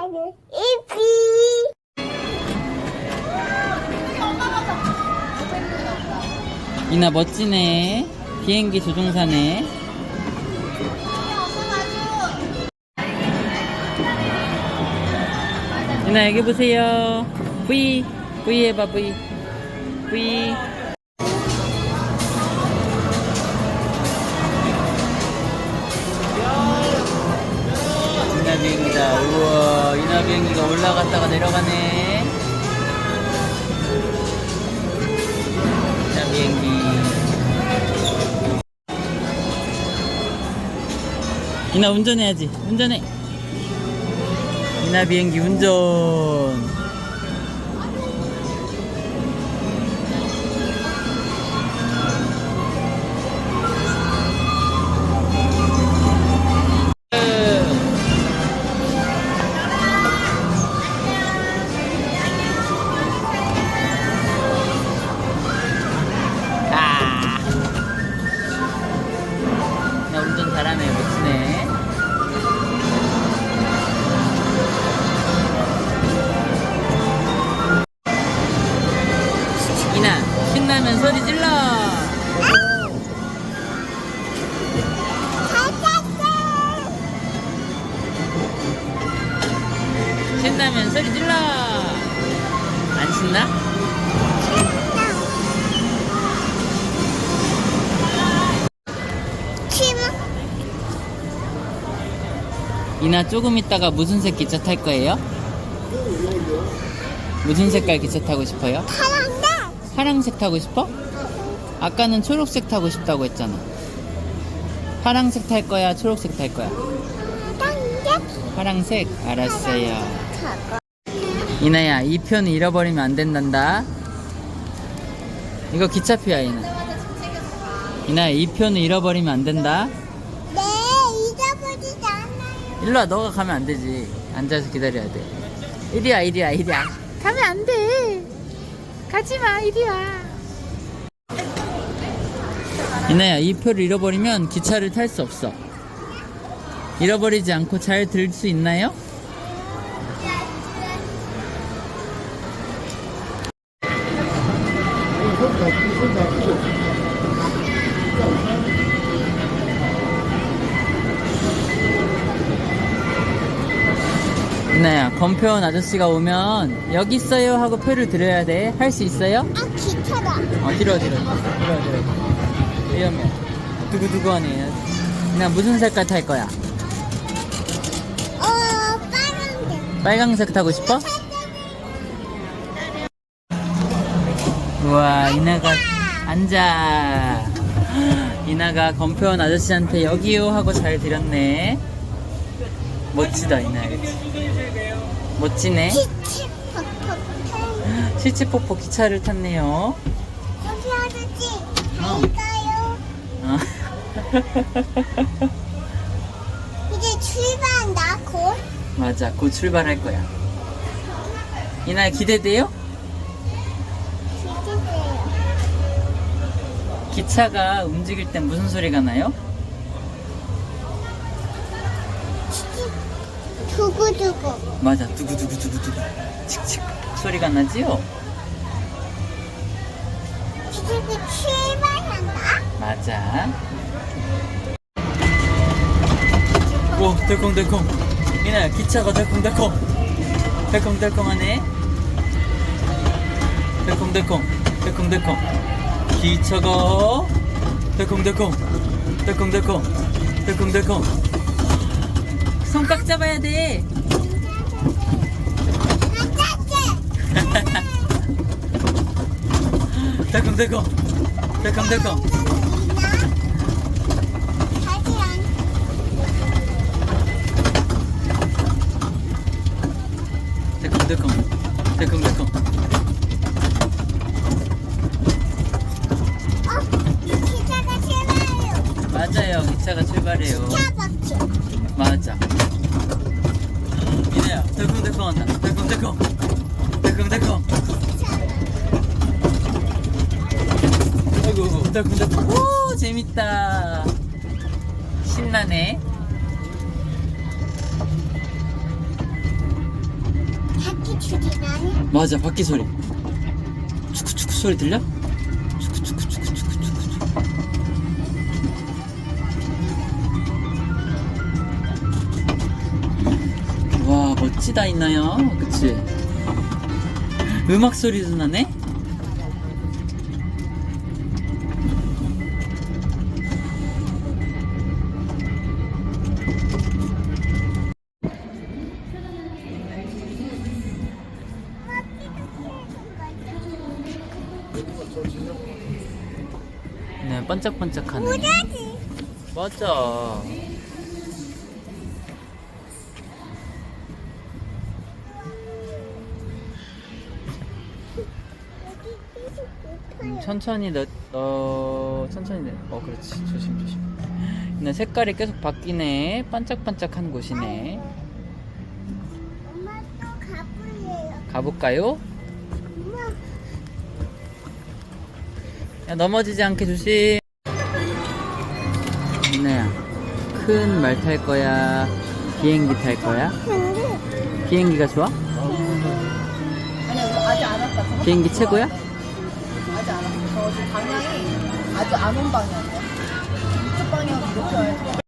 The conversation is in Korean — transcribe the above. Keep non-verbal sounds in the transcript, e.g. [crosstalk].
나는 이피. 이나 멋지네. 비행기 조종사네. 이나 여기 보세요. V V 해봐 V V. 이나 운전해야지. 운전해. 이나 비행기 운전. 잘하네. 멋지네. 이나 조금 있다가 무슨 색 기차 탈 거예요? 무슨 색깔 기차 타고 싶어요? 파란데. 파랑색 타고 싶어? 아까는 초록색 타고 싶다고 했잖아. 파랑색 탈 거야? 초록색 탈 거야? 파란데. 파랑색? 알았어요. 이나야, 이 편 잃어버리면 안 된단다. 이거 기차표야, 이나. 이나야, 이 편을 잃어버리면 안 된다. 네, 잊어버리지 않아요. 일로 와, 너가 가면 안 되지. 앉아서 기다려야 돼. 이리 와, 이리 와, 이리 와. 가면 안 돼. 가지 마, 이리 와. 이나야, 이 표를 잃어버리면 기차를 탈 수 없어. 잃어버리지 않고 잘 들 수 있나요? 검표원 아저씨가 오면 여기 있어요 하고 표를 드려야 돼. 할 수 있어요? 아, 기차다. 어, 뒤로, 뒤로. 뒤로, 뒤로. 위험해. 두구두구 하네. 나 무슨 색깔 탈 거야? 어, 파란데. 빨강색 타고 싶어? 우와, 이나가 앉아. 이나가 검표원 아저씨한테 여기요 하고 잘 드렸네. 멋지다, 이나. 멋지네. 시치포포 [gasps] 기차를 탔네요. 거기 아저씨. 어. 잘가요. 어. [laughs] 이제 출발한다, 곧. 맞아, 곧 출발할 거야. 이날 기대돼요? 기대돼요. 기차가 움직일 땐 무슨 소리가 나요? 두구두구. 맞아, 두구두구두구두구, 칙칙 소리가 나지요? 이제 출발한다. 맞아. 오, 덜컹덜컹. 이날 기차가 덜컹덜컹. 덜컹덜컹하네. 덜컹덜컹, 덜컹덜컹. 기차가 덜컹덜컹, 덜컹덜컹, 덜컹덜컹. 손 꽉 잡아야 돼. 덜컹덜컹, 덜컹덜컹. 덜컹덜컹, 덜컹덜컹. 맞아요, 기차가 출발해요. 맞아. 이네야, 덜컹덜컹 한다. 덜컹덜컹. 덜컹덜컹. 아이고, 아이고, 덜컹덜컹. 오, 재밌다. 신나네. 소리 나니? 맞아 바퀴 소리 축구축구 소리 들려? 와 멋지다 있나요? 그치? 음악 소리도 나네? 네 반짝반짝하네. 맞아 음, 천천히 넣, 어, 천천히 넣, 어, 그렇지. 조심, 조심. 근데 색깔이 계속 바뀌네. 반짝반짝한 곳이네. 엄마 또 가불래요. 가볼까요? 엄마. 야, 넘어지지 않게 조심. 이나야, 큰 말 탈 거야? 비행기 탈 거야? 비행기가 좋아? 아니야, 이거 아직 안 왔다. 저거 비행기 좀 최고야? 방향이 아직 안온 방향이야. 이쪽 방향 이렇게 와야지.